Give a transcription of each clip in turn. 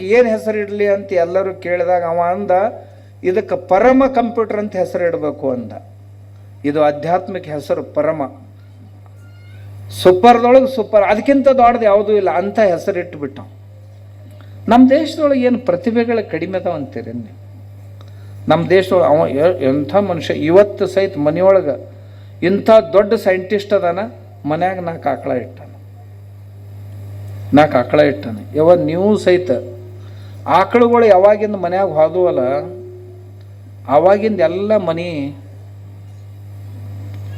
ಏನು ಹೆಸರು ಇಡಲಿ ಅಂತ ಎಲ್ಲರೂ ಕೇಳಿದಾಗ ಅವ ಅಂದ, ಇದಕ್ಕೆ ಪರಮ ಕಂಪ್ಯೂಟರ್ ಅಂತ ಹೆಸರು ಇಡಬೇಕು ಅಂದ. ಇದು ಆಧ್ಯಾತ್ಮಿಕ ಹೆಸರು ಪರಮ. ಸೂಪರ್ದೊಳಗೆ ಸೂಪರ್, ಅದಕ್ಕಿಂತ ದೊಡ್ಡದು ಯಾವುದೂ ಇಲ್ಲ ಅಂತ ಹೆಸರು ಇಟ್ಬಿಟ್ಟ ನಮ್ಮ ದೇಶದೊಳಗೆ ಏನು ಪ್ರತಿಭೆಗಳು ಕಡಿಮೆ ಅದಾವ ಅಂತೀರಿ ನೀವು? ನಮ್ಮ ದೇಶದೊಳಗೆ ಅವ ಎಂಥ ಮನುಷ್ಯ, ಇವತ್ತು ಸಹಿತ ಮನೆಯೊಳಗೆ ಇಂಥ ದೊಡ್ಡ ಸೈಂಟಿಸ್ಟ್ ಅದಾನ, ಮನ್ಯಾಗ ನಾಲ್ಕು ಆಕಳ ಇಟ್ಟಾನ. ನಾಲ್ಕು ಆಕಳ ಇಟ್ಟಾನೆ. ಯಾವ ನೀವು ಸಹಿತ ಆಕಳುಗಳು ಯಾವಾಗಿಂದ ಮನ್ಯಾಗ ಹೋದವಲ್ಲ ಆವಾಗಿಂದ ಎಲ್ಲ ಮನೆ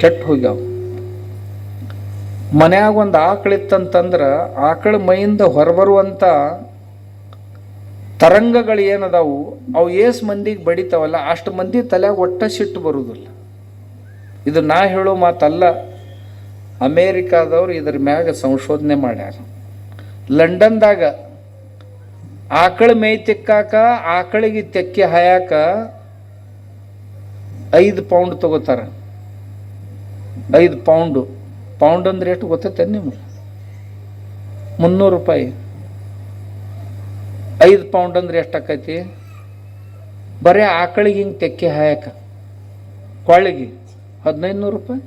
ಕೆಟ್ಟು ಹೋಗ್ಯಾವ. ಮನ್ಯಾಗ ಒಂದು ಆಕಳಿತ್ತಂತಂದ್ರೆ ಆಕಳ ಮೈಯಿಂದ ಹೊರಬರುವಂಥ ತರಂಗಗಳು ಏನದಾವು, ಅವು ಏಸ್ ಮಂದಿಗೆ ಬಡಿತಾವಲ್ಲ, ಅಷ್ಟು ಮಂದಿ ತಲೆಯಾಗ ಒಟ್ಟ ಸಿಟ್ಟು ಬರುವುದಿಲ್ಲ ಇದು ನಾ ಹೇಳೋ ಮಾತಲ್ಲ, ಅಮೇರಿಕಾದವ್ರು ಇದ್ರ ಮ್ಯಾಗ ಸಂಶೋಧನೆ ಮಾಡ್ಯಾರ. ಲಂಡನ್ದಾಗ ಆಕಳ ಮೈ ತೆಕ್ಕಾಕ, ಆಕಳಿಗೆ ತೆಕ್ಕೆ ಹಾಯಾಕ ಐದು ಪೌಂಡ್ ತಗೋತಾರ. ಐದು ಪೌಂಡು. ಪೌಂಡ್ ಅಂದ್ರೆ ಎಷ್ಟು ಗೊತ್ತೈತೆ ನಿಮ್ಗೆ? ಮುನ್ನೂರು ರೂಪಾಯಿ. ಐದು ಪೌಂಡ್ ಅಂದ್ರೆ ಎಷ್ಟಾಕೈತಿ ಬರೀ ಆಕಳಿಗೆ ಹಿಂಗೆ ತೆಕ್ಕೆ ಹಾಯಕ. ಕೊಳ್ಳಿಗೆ ಹದಿನೈದು ನೂರು ರೂಪಾಯಿ.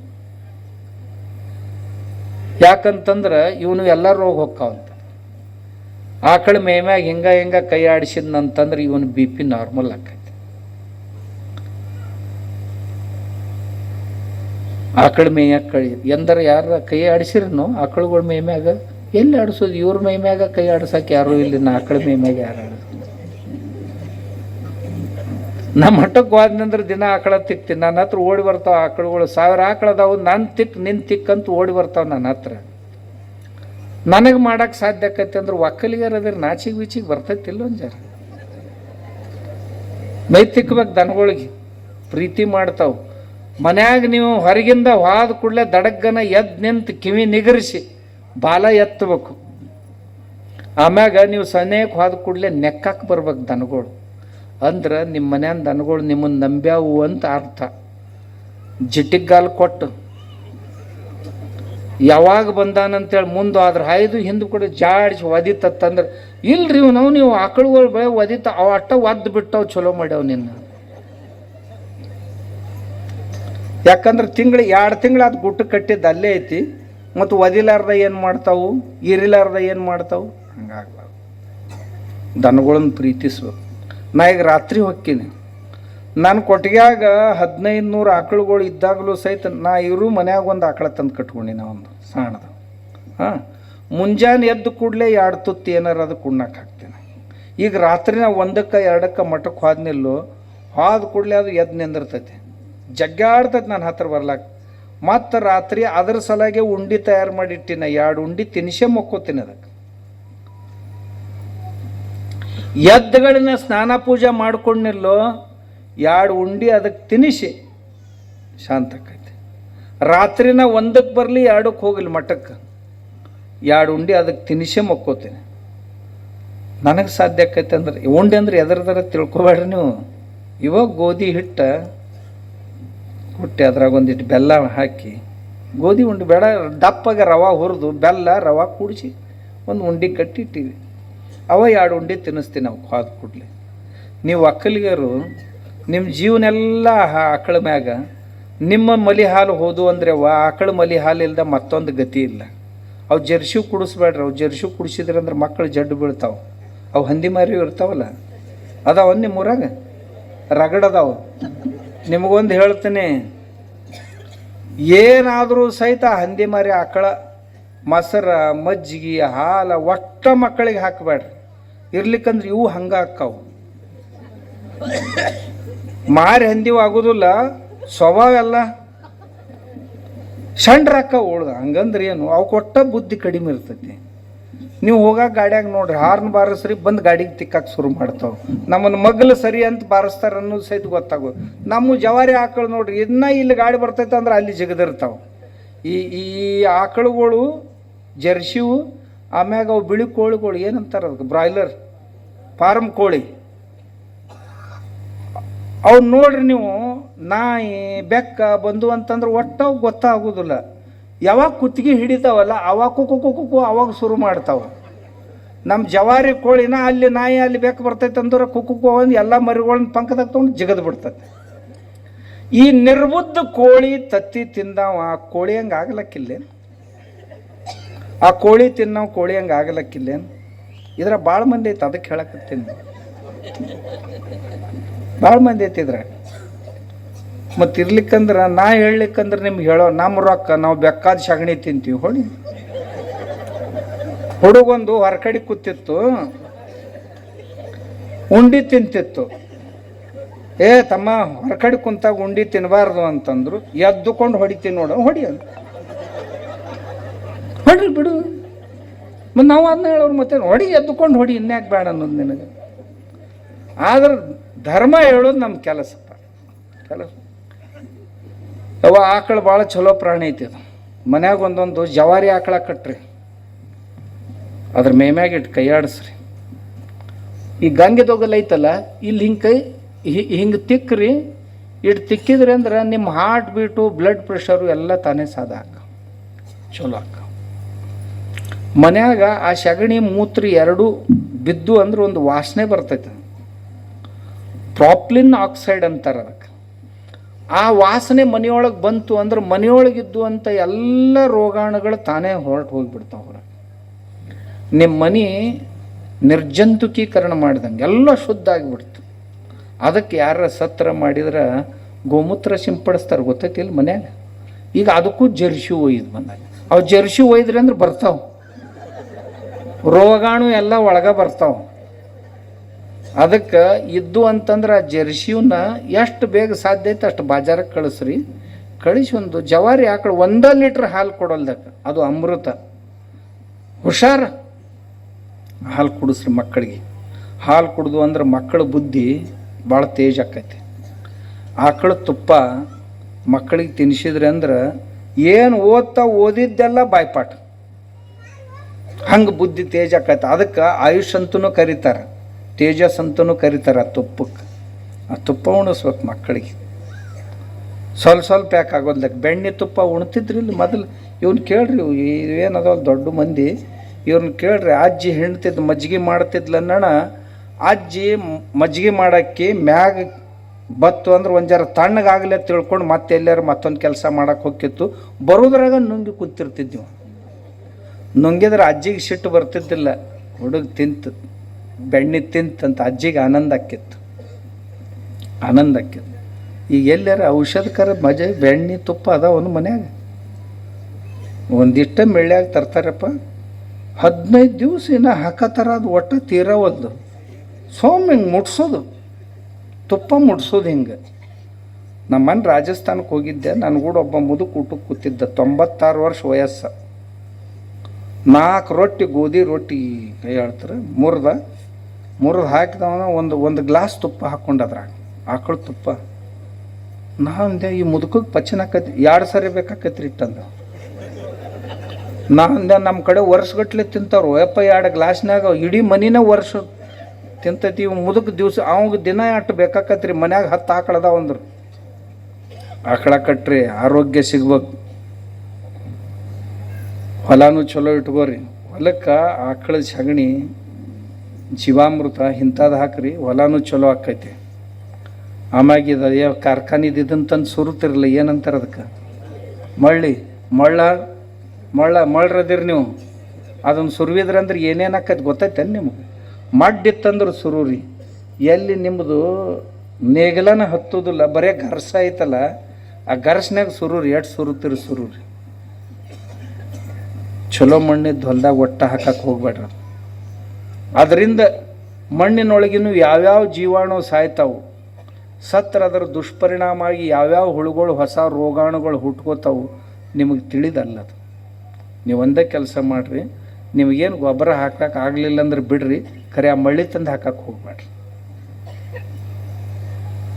ಯಾಕಂತಂದ್ರೆ ಇವನು ಎಲ್ಲ ರೋಗ ಹೊಕ್ಕಾವಂತ. ಆಕಳ ಮೇಮ್ಯಾಗ ಹಿಂಗ ಹಿಂಗ ಕೈ ಆಡಿಸಿದ್ನಂತಂದ್ರೆ ಇವನು ಬಿ ಪಿ ನಾರ್ಮಲ್ ಆಕೈತಿ. ಆಕಳ ಮೇಯಾಗ ಕಳಿ ಎಂದರ ಯಾರ ಕೈ ಆಡಿಸಿರನು ಆಕಳುಗಳ ಮೇಮ್ಯಾಗ ಎಲ್ಲಿ ಆಡಿಸೋದು? ಇವ್ರ ಮೇಮ್ಯಾಗ ಕೈ ಆಡ್ಸಕ್ಕೆ ಯಾರು ಇಲ್ಲಿ ನಾ ಆಕಳ ಮೇಮ್ಯಾಗ ಯಾರು ಆಡಿಸ್ ನಮ್ಮ ಮಠಕ್ಕೆ ಹೋದ್ನಂದ್ರೆ ದಿನ ಆಕಳ ತಿಕ್ತೀನಿ ನನ್ನ ಹತ್ರ ಓಡಿ ಬರ್ತಾವ ಆಕಳುಗಳು. ಸಾವಿರ ಆಕಳ ಅದಾವು ನಾನು ತಿಕ್, ನಿನ್ ತಿಕ್ಕಂತ ಓಡಿ ಬರ್ತಾವ ನನ್ನ ಹತ್ರ. ನನಗೆ ಮಾಡಕ್ಕೆ ಸಾಧ್ಯ ಆಕೈತೆ ಅಂದ್ರೆ ಒಕ್ಕಲಿಗರ ಅದ್ರ ನಾಚಿಗೆ ಬೀಚಿಗೆ ಬರ್ತೈತಿಲ್ಲ ಒಂದು ಜರ ದನಗಳಿಗೆ ಪ್ರೀತಿ ಮಾಡ್ತಾವೆ. ಮನ್ಯಾಗ ನೀವು ಹೊರಗಿಂದ ಹೋದ ಕೂಡಲೇ ದಡಗ್ಗನ ಎದ್ದು ನಿಂತು ಕಿವಿ ನಿಗರಿಸಿ ಬಾಲ ಎತ್ತಬೇಕು. ಆಮ್ಯಾಗ ನೀವು ಸನೇಕ್ಕೆ ಹೋದ ಕೂಡಲೇ ನೆಕ್ಕಕ್ಕೆ ಬರ್ಬೇಕು ದನಗಳು. ಅಂದ್ರೆ ನಿಮ್ಮ ಮನ್ಯಾನ ದನಗಳು ನಿಮ್ಮನ್ನು ನಂಬ್ಯಾವು ಅಂತ ಅರ್ಥ. ಜಿಟ್ಟಿಗಾಲ್ ಕೊಟ್ಟು ಯಾವಾಗ ಬಂದಾನಂತೇಳಿ ಮುಂದೆ ಆದ್ರೆ ಹಾಯ್ದು ಹಿಂದೆ ಕೂಡ ಜಾಡಿಸಿ ಒದಿತತ್ತಂದ್ರೆ ಇಲ್ರಿ ನಾವು ನೀವು ಆಕಳುಗಳು ಬೆಳೆ ಒದಿತ ಅವ ಅಟ್ಟ ಒದ್ದು ಬಿಟ್ಟವು ಚಲೋ ಮಾಡ್ಯಾವ ನಿನ್ನ. ಯಾಕಂದ್ರೆ ತಿಂಗಳು ಎರಡು ತಿಂಗಳು ಅದು ಗುಟ್ಟು ಕಟ್ಟಿದ್ದು ಅಲ್ಲೇ ಐತಿ, ಮತ್ತು ಒದಿಲಾರ್ದ ಏನು ಮಾಡ್ತಾವು, ಇರಿಲಾರ್ದ ಏನು ಮಾಡ್ತಾವು? ಹಂಗಾಗ್ಬಾರ್ದು. ದನಗಳನ್ನು ಪ್ರೀತಿಸ್ಬೇಕು. ನಾ ಈಗ ರಾತ್ರಿ ಹೊಕ್ಕೀನಿ. ನಾನು ಕೊಟ್ಟಿಗ್ಯಾಗ ಹದಿನೈದು ನೂರು ಆಕಳುಗಳು ಇದ್ದಾಗಲೂ ಸಹಿತ ನಾ ಇವರು ಮನ್ಯಾಗ ಒಂದು ಆಕಳ ತಂದು ಕಟ್ಕೊಂಡಿನ ಒಂದು ಸಾಣದ. ಹಾಂ, ಮುಂಜಾನೆ ಎದ್ದು ಕೂಡಲೇ ಎರಡು ತುತ್ತು ಏನಾರು ಅದು ಕುಣ್ಣಕ್ಕೆ ಹಾಕ್ತೇನೆ. ಈಗ ರಾತ್ರಿ ನಾವು ಒಂದಕ್ಕೆ ಎರಡಕ್ಕೆ ಮಠಕ್ಕೆ ಹೋದ್ನಿಲ್ಲೋ ಹೋದ ಕೂಡಲೇ ಅದು ಎದ್ದು ನಿಂದಿರ್ತೈತಿ. ಜಗ್ಗಾಡ್ತೈತೆ ನನ್ನ ಹತ್ರ ಬರ್ಲಾಕ. ಮತ್ತು ರಾತ್ರಿ ಅದ್ರ ಸಲಾಗೆ ಉಂಡಿ ತಯಾರು ಮಾಡಿಟ್ಟಿನ, ಎರಡು ಉಂಡಿ ತಿನ್ಸೇ ಮಕ್ಕೋತೀನಿ ಅದಕ್ಕೆ. ಎದ್ದುಗಳನ್ನ ಸ್ನಾನ ಪೂಜೆ ಮಾಡ್ಕೊಂಡಿಲ್ಲೋ ಎರಡು ಉಂಡಿ ಅದಕ್ಕೆ ತಿನ್ನಿಸಿ ಶಾಂತ ಆಕೈತಿ ರಾತ್ರಿನ ಒಂದಕ್ಕೆ ಬರಲಿ ಎರಡಕ್ಕೆ ಹೋಗಲಿ ಮಠಕ್ಕೆ. ಎರಡು ಉಂಡಿ ಅದಕ್ಕೆ ತಿನ್ನಿಸೇ ಮಕ್ಕೋತೀನಿ. ನನಗೆ ಸಾಧ್ಯ ಆಕೈತೆ ಅಂದ್ರೆ ಉಂಡೆ ಅಂದ್ರೆ ಎದರದರ ತಿಳ್ಕೊಬೇಡ್ರಿ ನೀವು. ಇವಾಗ ಗೋಧಿ ಹಿಟ್ಟು ಹುಟ್ಟಿ ಅದ್ರಾಗ ಒಂದಿಟ್ಟು ಬೆಲ್ಲ ಹಾಕಿ. ಗೋಧಿ ಉಂಡೆ ಬೇಡ ದಪ್ಪಗೆ ರವಾ ಹುರಿದು, ಬೆಲ್ಲ, ರವೆ ಕೂಡಿಸಿ ಒಂದು ಉಂಡೆ ಕಟ್ಟಿ ಇಟ್ಟಿವಿ. ಅವ ಎರಡು ಉಂಡೆ ತಿನ್ನಿಸ್ತೀನಿ ನಾವು ಹಾದು ಕೂಡಲಿ. ನೀವು ಒಕ್ಕಲಿಗರು ನಿಮ್ಮ ಜೀವನೆಲ್ಲ ಆಕಳ ಮ್ಯಾಗ, ನಿಮ್ಮ ಮಲಿ ಹಾಲು ಹೋದು ಅಂದ್ರೆ ವಾ ಆಕಳ ಮಲಿ ಹಾಲು ಇಲ್ದ ಮತ್ತೊಂದು ಗತಿ ಇಲ್ಲ. ಅವು ಜರ್ಸಿ ಕುಡಿಸ್ಬೇಡ್ರಿ, ಅವು ಜರ್ಸಿ ಕುಡಿಸಿದ್ರೆ ಅಂದ್ರೆ ಮಕ್ಕಳು ಜಡ್ಡು ಬೀಳ್ತಾವೆ. ಅವು ಹಂದಿ ಮಾರಿ ಇರ್ತಾವಲ್ಲ, ಅದಾವ ನಿಮ್ಮ ಊರಾಗ? ರಗಡದಾವ ನಿಮಗೊಂದು ಹೇಳ್ತೀನಿ, ಏನಾದರೂ ಸಹಿತ ಹಂದಿ ಮಾರಿ ಆಕಳ ಮೊಸರ, ಮಜ್ಜಿಗೆ, ಹಾಲ ಒಟ್ಟ ಮಕ್ಕಳಿಗೆ ಹಾಕಬೇಡ್ರಿ. ಇರ್ಲಿಕ್ಕಂದ್ರೆ ಇವು ಹಂಗೆ ಅಕ್ಕಾವು ಮಾರಿ ಹಂದಿವು ಆಗೋದಿಲ್ಲ, ಸ್ವಭಾವ ಎಲ್ಲ ಸಣ್ಣ ರೊಕ್ಕ ಉಳ್ದ. ಹಂಗಂದ್ರೆ ಏನು? ಅವು ಕೊಟ್ಟ ಬುದ್ಧಿ ಕಡಿಮೆ ಇರ್ತೈತಿ. ನೀವು ಹೋಗಾಕ ಗಾಡ್ಯಾಗ ನೋಡ್ರಿ, ಹಾರ್ನ್ ಬಾರಿಸ್ರಿ, ಬಂದು ಗಾಡಿಗೆ ತಿಕ್ಕಾಕ ಶುರು ಮಾಡ್ತಾವೆ. ನಮ್ಮನ್ನು ಮಗ್ಲು ಸರಿ ಅಂತ ಬಾರಿಸ್ತಾರೆ ಅನ್ನೋದು ಸಹಿತ ಗೊತ್ತಾಗೋದು ನಮ್ಮ ಜವಾರಿ ಆಕಳು ನೋಡ್ರಿ, ಇನ್ನ ಇಲ್ಲಿ ಗಾಡಿ ಬರ್ತೈತೆ ಅಂದ್ರೆ ಅಲ್ಲಿ ಜಿಗದಿರ್ತಾವೆ. ಈ ಈ ಆಕಳುಗಳು ಜರ್ಸಿವು ಆಮ್ಯಾಗ ಅವು ಬಿಳಿ ಕೋಳಿಗಳು, ಏನಂತಾರೆ ಅದಕ್ಕೆ ಬ್ರಾಯ್ಲರ್, ಫಾರ್ಮ್ ಕೋಳಿ. ಅವು ನೋಡ್ರಿ ನೀವು, ನಾಯಿ, ಬೆಕ್ಕ ಬಂದು ಅಂತಂದ್ರೆ ಒಟ್ಟು ಗೊತ್ತಾಗೋದಿಲ್ಲ. ಯಾವಾಗ ಕುತ್ತಿಗೆ ಹಿಡಿತಾವಲ್ಲ, ಅವಾಗ ಕುಕ್ಕು ಕುಕ್ಕು ಅವಾಗ ಶುರು ಮಾಡ್ತಾವೆ. ನಮ್ಮ ಜವಾರಿ ಕೋಳಿನ ಅಲ್ಲಿ ನಾಯಿ, ಅಲ್ಲಿ ಬೆಕ್ಕ ಬರ್ತೈತೆ ಅಂದ್ರೆ ಕುಕ್ಕು ಒಂದು ಎಲ್ಲ ಮರಿಗಳನ್ನ ಪಂಕದಾಗ ತೊಗೊಂಡು ಜಿಗದ್ ಬಿಡ್ತೈತೆ. ಈ ನಿರ್ಬುದ್ಧ ಕೋಳಿ ತತ್ತಿ ತಿಂದಾವ, ಆ ಕೋಳಿ ಹಂಗೆ ಆಗ್ಲಕ್ಕಿಲ್ಲೇನು? ಆ ಕೋಳಿ ತಿನ್ನೋ ಕೋಳಿ ಹಂಗೆ ಆಗ್ಲಕ್ಕಿಲ್ಲೇನು? ಇದ್ರ ಭಾಳ ಮಂದಿ ಐತೆ ಅದಕ್ಕೆ ಹೇಳಕತ್ತೀನಿ ಭಾಳ ಮಂದಿ ಐತಿದ್ರೆ ಮತ್ತು ಇರ್ಲಿಕ್ಕಂದ್ರೆ ನಾ ಹೇಳಲಿಕ್ಕಂದ್ರೆ ನಿಮ್ಗೆ ಹೇಳೋ ನಮ್ಮ ರೊಕ್ಕ ನಾವು ಬೆಕ್ಕಾದ ಸಗಣಿ ತಿಂತೀವಿ ಹೊಡಿ ಹುಡುಗೊಂದು ಹೊರಕಡೆ ಕೂತಿತ್ತು. ಉಂಡಿ ತಿಂತಿತ್ತು. ಏ ತಮ್ಮ, ಹೊರಕಡೆ ಕುಂತಾಗ ಉಂಡಿ ತಿನ್ನಬಾರ್ದು ಅಂತಂದ್ರು. ಎದ್ದುಕೊಂಡು ಹೊಡಿತೀನಿ ನೋಡು, ಹೊಡಿ ಅಂತ ಹೊಡ್ರಿ ಬಿಡು. ಮತ್ತು ನಾವು ಅದನ್ನ ಹೇಳೋರು ಮತ್ತೆ ಹೊಡಿ, ಎದ್ದುಕೊಂಡು ಹೊಡಿ, ಇನ್ಯಾಕೆ ಬೇಡ ಅನ್ನೋದು ನಿನಗೆ. ಆದ್ರೆ ಧರ್ಮ ಹೇಳೋದು ನಮ್ಮ ಕೆಲಸಪ್ಪ ಕೆಲಸ. ಅವ ಆಕಳು ಭಾಳ ಚಲೋ ಪ್ರಾಣಿ ಐತಿ ಅದು. ಮನ್ಯಾಗ ಒಂದೊಂದು ಜವಾರಿ ಆಕಳ ಕಟ್ರಿ. ಅದ್ರ ಮೇಮ್ಯಾಗ ಇಟ್ಟು ಕೈಯಾಡಿಸ್ರಿ. ಈ ಗಂಗೆ ದೊಗಲ್ ಐತಲ್ಲ, ಇಲ್ಲಿ ಹಿಂಗೆ ಕೈ ಹಿಂಗೆ ತಿಕ್ಕ್ರಿ ಇಟ್ಟು ತಿಕ್ಕಿದ್ರಿ ಅಂದ್ರೆ ನಿಮ್ಮ ಹಾರ್ಟ್ ಬೀಟು ಬ್ಲಡ್ ಪ್ರೆಷರು ಎಲ್ಲ ತಾನೇ ಸಾದ ಹಾಕ ಚಲೋ ಹಾಕ ಮನ್ಯಾಗ ಆ ಸಗಣಿ ಮೂತ್ರ ಎರಡು ಬಿದ್ದು ಅಂದ್ರೆ ಒಂದು ವಾಸನೆ ಬರ್ತೈತೆ. ಪ್ರಾಪ್ಲಿನ್ ಆಕ್ಸೈಡ್ ಅಂತಾರೆ ಅದಕ್ಕೆ. ಆ ವಾಸನೆ ಮನೆಯೊಳಗೆ ಬಂತು ಅಂದ್ರೆ ಮನೆಯೊಳಗಿದ್ದು ಅಂತ ಎಲ್ಲ ರೋಗಾಣುಗಳು ತಾನೇ ಹೊರಟು ಹೋಗಿಬಿಡ್ತಾವ ಹೊರಗೆ ನಿಮ್ಮ ಮನೆ ನಿರ್ಜಂತುಕೀಕರಣ ಮಾಡಿದಂಗೆ ಎಲ್ಲ ಶುದ್ಧ ಆಗಿಬಿಡ್ತು. ಅದಕ್ಕೆ ಯಾರ ಸತ್ರ ಮಾಡಿದ್ರೆ ಗೋಮೂತ್ರ ಸಿಂಪಡಿಸ್ತಾರೆ ಗೊತ್ತೈತಿ ಇಲ್ಲಿ ಮನ್ಯಾಗ? ಈಗ ಅದಕ್ಕೂ ಜರ್ಸಿ ಒಯ್ದು ಬಂದಾಗ. ಅವು ಜರ್ಸಿ ಒಯ್ದ್ರಿ ಅಂದ್ರೆ ಬರ್ತಾವೆ. ರೋಗಾಣು ಎಲ್ಲ ಒಳಗೆ ಬರ್ತಾವೆ. ಅದಕ್ಕೆ ಇದ್ದು ಅಂತಂದ್ರೆ ಆ ಎಷ್ಟು ಬೇಗ ಸಾಧ್ಯ ಐತೆ ಅಷ್ಟು ಬಾಜಾರಕ್ಕೆ ಕಳಿಸ್ರಿ. ಕಳಿಸಿ ಒಂದು ಜವಾರಿ ಆಕಳು ಒಂದೇ ಲೀಟ್ರ್ ಹಾಲು ಕೊಡಲ್ದಕ್ಕೆ. ಅದು ಅಮೃತ. ಹುಷಾರ. ಹಾಲು ಕುಡಿಸ್ರಿ ಮಕ್ಕಳಿಗೆ. ಹಾಲು ಕುಡ್ದು ಅಂದ್ರೆ ಮಕ್ಕಳ ಬುದ್ಧಿ ಭಾಳ ತೇಜ್ ಆಕೈತಿ. ಆಕಳ ತುಪ್ಪ ಮಕ್ಕಳಿಗೆ ತಿನ್ಸಿದ್ರಿ ಅಂದ್ರೆ ಏನು ಓದ್ತಾ ಓದಿದ್ದೆಲ್ಲ ಬಾಯ್ಪಾಠ. ಹಂಗೆ ಬುದ್ಧಿ ತೇಜ್ ಆಕೈತೆ. ಅದಕ್ಕೆ ಆಯುಷ್ ಅಂತೂ ಕರೀತಾರೆ. ತೇಜಸ್ ಅಂತಲೂ ಕರೀತಾರೆ ಆ ತುಪ್ಪಕ್ಕೆ. ಆ ತುಪ್ಪ ಉಣಿಸ್ಬೇಕು ಮಕ್ಕಳಿಗೆ. ಸ್ವಲ್ಪ ಸ್ವಲ್ಪ ಯಾಕೆ ಬೆಣ್ಣೆ ತುಪ್ಪ ಉಣ್ತಿದ್ರಿ ಇಲ್ಲಿ ಮೊದಲು. ಇವ್ನ ಕೇಳ್ರಿ ಏನದ ದೊಡ್ಡ ಮಂದಿ ಇವ್ರನ್ನ ಕೇಳ್ರಿ, ಅಜ್ಜಿ ಹೆಣ್ತಿದ್ದು ಮಜ್ಜಿಗೆ ಮಾಡ್ತಿದ್ಲನ್ನಣ ಅಜ್ಜಿ ಮಜ್ಜಿಗೆ ಮಾಡೋಕ್ಕೆ ಮ್ಯಾಗ ಬತ್ತು ಅಂದ್ರೆ ಒಂದು ಜರ ತಣ್ಣಗಾಗಲೇ ತಿಳ್ಕೊಂಡು ಮತ್ತೆ ಎಲ್ಲಾರು ಮತ್ತೊಂದು ಕೆಲಸ ಮಾಡಕ್ಕೆ ಹೋಗಿತ್ತು ಬರೋದ್ರಾಗ ನುಂಗಿ ಕೂತಿರ್ತಿದ್ವಿ. ನುಂಗಿದ್ರೆ ಅಜ್ಜಿಗೆ ಸಿಟ್ಟು ಬರ್ತಿದ್ದಿಲ್ಲ. ಹುಡುಗ ತಿಂತು ಬೆಣ್ಣೆ ತಿಂತಂತ ಅಜ್ಜಿಗೆ ಆನಂದ ಆಕ್ಕಿತ್ತು ಆನಂದ ಆಕ್ಕಿತ್ತು ಈಗ ಎಲ್ಲರ ಔಷಧಕರ ಮಜೆ ಬೆಣ್ಣೆ ತುಪ್ಪ ಅದ ಒಂದು ಮನ್ಯಾಗ. ಒಂದಿಷ್ಟ ಮೆಳ್ಳ್ಯಾಗ ತರ್ತಾರಪ್ಪ, ಹದಿನೈದು ದಿವಸ ಇನ್ನು ಹಾಕತ್ತಾರ ಅದು ಒಟ್ಟು ತೀರವಲ್ದು ಸೋಮ್ ಹಿಂಗೆ ಮುಟ್ಸೋದು. ತುಪ್ಪ ಮುಟ್ಸೋದು ಹಿಂಗೆ. ನಮ್ಮನ್ನ ರಾಜಸ್ಥಾನಕ್ಕೆ ಹೋಗಿದ್ದೆ ನನ್ನ ಕೂಡ ಒಬ್ಬ ಮುದುಕ ಊಟಕ್ಕೆ ಕೂತಿದ್ದ, ತೊಂಬತ್ತಾರು ವರ್ಷ ವಯಸ್ಸು. ನಾಲ್ಕು ರೊಟ್ಟಿ ಗೋಧಿ ರೊಟ್ಟಿ ಕೈ ಹೇಳ್ತಾರೆ ಮುರ್ದ. ಮುರಿದು ಹಾಕಿದವನ ಒಂದು ಒಂದು ಗ್ಲಾಸ್ ತುಪ್ಪ ಹಾಕ್ಕೊಂಡು ಅದ್ರಾಗ, ಆಕಳು ತುಪ್ಪ. ನಾ ಅಂದೆ, ಈ ಮುದುಕಕ್ಕೆ ಪಚನಾಕತಿ ಎರಡು ಸರಿ ಬೇಕಾಕತ್ರಿ ನಾ ಅಂದೆ ನಮ್ಮ ಕಡೆ ವರ್ಷಗಟ್ಲೆ ತಿಂತಾವ್ರು, ಯಪ್ಪ ಎರಡು ಗ್ಲಾಸ್ನಾಗ ಇಡೀ ಮನಿನ ವರ್ಷ ತಿಂತೈತಿ, ಇವ್ ಮುದುಕ ದಿವಸ, ಅವಂಗೆ ದಿನ ಅಟ್ಟು ಬೇಕಾಕತ್ರಿ, ಮನ್ಯಾಗ ಹತ್ತು ಆಕಳದ ಅಂದ್ರು. ಆಕಳ ಕಟ್ರಿ, ಆರೋಗ್ಯ ಸಿಗ್ಬೇಕು. ಹೊಲನೂ ಚಲೋ ಇಟ್ಕೋರಿ. ಹೊಲಕ್ಕೆ ಆಕಳದ ಸಗಣಿ ಜೀವಾಮೃತ ಇಂಥದ್ದು ಹಾಕ್ರಿ, ಹೊಲನೂ ಚಲೋ ಆಕೈತಿ. ಆಮ್ಯಾಗ ಇದು ಯಾವ ಕಾರ್ಖಾನಿದು ಇದನ್ನು ತಂದು ಸುರುತ್ತಿರಲ್ಲ ಏನಂತಾರೆ ಅದಕ್ಕೆ ಮಳ್ಳಿ, ಮಳ್ಳ ಮಳ್ಳ, ಮಳ್ರದಿರಿ ನೀವು. ಅದನ್ನು ಸುರುವಿದ್ರೆ ಅಂದ್ರೆ ಏನೇನು ಆಕೈತಿ ಗೊತ್ತೈತೇನು ನಿಮ್ಗೆ? ಮಡ್ಡಿತ್ತಂದ್ರೆ ರೀ ಎಲ್ಲಿ ನಿಮ್ಮದು ನೇಗಲನ ಹತ್ತೋದಿಲ್ಲ, ಬರೀ ಗರ್ಸ ಐತಲ್ಲ, ಆ ಗರ್ಸ್ನ್ಯಾಗ ಸುರು ರೀ ಎಷ್ಟು ಸುರುತ್ತಿರು ಸುರು ರೀ ಚಲೋ ಮಣ್ಣಿದ್ದು ಹೊಲ್ದಾಗ ಒಟ್ಟ ಹಾಕಕ್ಕೆ ಹೋಗ್ಬೇಡ್ರಿ ಅದರಿಂದ ಮಣ್ಣಿನೊಳಗಿನೂ ಯಾವ್ಯಾವ ಜೀವಾಣು ಸಾಯ್ತಾವು? ಸತ್ರ ಅದರ ದುಷ್ಪರಿಣಾಮ ಆಗಿ ಯಾವ್ಯಾವ ಹುಳುಗಳು, ಹೊಸ ರೋಗಾಣುಗಳು ಹುಟ್ಕೋತಾವು ನಿಮಗೆ ತಿಳಿದಲ್ಲ ಅದು ನೀವು ಒಂದೇ ಕೆಲಸ ಮಾಡಿರಿ, ನಿಮಗೇನು ಗೊಬ್ಬರ ಹಾಕಕ್ಕೆ ಆಗಲಿಲ್ಲ ಅಂದ್ರೆ ಬಿಡ್ರಿ, ಖರೆ ಆ ಮಳ್ಳಿ ತಂದು ಹಾಕಕ್ಕೆ ಹೋಗ್ಬೇಡ್ರಿ.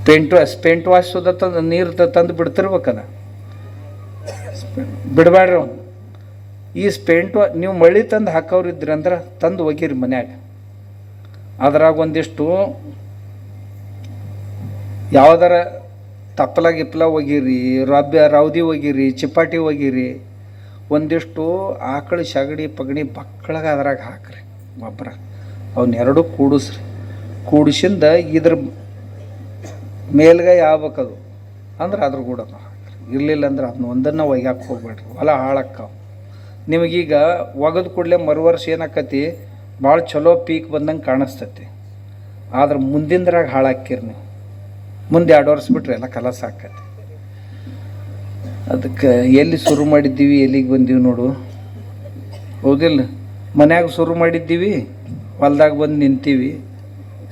ಪೇಂಟ್ ವಾಶ್ ಪೇಂಟ್ ವಾಶ್ ತಂದು, ನೀರು ತಂದು ಬಿಡ್ತಿರ್ಬೇಕದ ಬಿಡಬೇಡ್ರಿ ಅವ್ನು. ಈ ಸ್ಪೇಂಟು ನೀವು ಮಳ್ಳಿ ತಂದು ಹಾಕೋರಿದ್ರಿ ಅಂದ್ರೆ ತಂದು ಒಗೀರಿ ಮನ್ಯಾಗ. ಅದ್ರಾಗ ಒಂದಿಷ್ಟು ಯಾವ್ದಾರ ತಪ್ಪಲ ಗಿಪ್ಪಲ ಒಗೀರಿ ರಬ್ಬ ರೌದಿ ಒಗೀರಿ, ಚಿಪಾಟಿ ಒಗೀರಿ, ಒಂದಿಷ್ಟು ಆಕಳ ಸಗಣಿ ಪಗಣಿ ಬಕ್ಕಳಾಗ ಅದ್ರಾಗ ಹಾಕ್ರಿ ಗೊಬ್ಬರ. ಅವನ್ನೆರಡು ಕೂಡಿಸ್ರಿ. ಕೂಡಿಸಿಂದ ಇದ್ರ ಮೇಲ್ಗೈ ಆಗ್ಬೇಕದು ಅಂದ್ರೆ ಅದ್ರ ಕೂಡ ಹಾಕ್ರಿ. ಇರಲಿಲ್ಲ ಅಂದ್ರೆ ಅದನ್ನ ಒಂದನ್ನು ಒಯ್ಯಾಕೆ ಹೋಗ್ಬೇಡ್ರಿ. ಹೊಲ ಹಾಳಕ್ಕಾವ. ನಿಮಗೀಗ ಒಗದ ಕೂಡಲೇ ಮರು ವರ್ಷ ಏನಾಕತಿ? ಭಾಳ ಚಲೋ ಪೀಕ್ ಬಂದಂಗೆ ಕಾಣಿಸ್ತತಿ. ಆದ್ರೆ ಮುಂದಿಂದ್ರಾಗ ಹಾಳಾಕಿರಿ ನೀವು. ಮುಂದೆ ಎರಡು ವರ್ಷ ಬಿಟ್ರೆ ಎಲ್ಲ ಕಲಸ ಸಾಕತಿ ಅದಕ್ಕೆ ಎಲ್ಲಿ ಶುರು ಮಾಡಿದ್ದೀವಿ, ಎಲ್ಲಿಗೆ ಬಂದೀವಿ ನೋಡು. ಹೌದಿಲ್ಲ? ಮನ್ಯಾಗ ಶುರು ಮಾಡಿದ್ದೀವಿ, ಹೊಲ್ದಾಗ ಬಂದು ನಿಂತೀವಿ.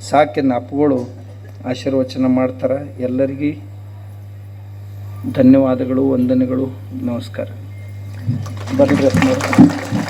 ಸಾಕಿನ ಅಪ್ಪಗಳು ಆಶೀರ್ವಚನ ಮಾಡ್ತಾರೆ. ಎಲ್ಲರಿಗೂ ಧನ್ಯವಾದಗಳು, ವಂದನೆಗಳು, ನಮಸ್ಕಾರ. ಬರ್ರಿ ಅಪ್ಪನವ್ರೆ.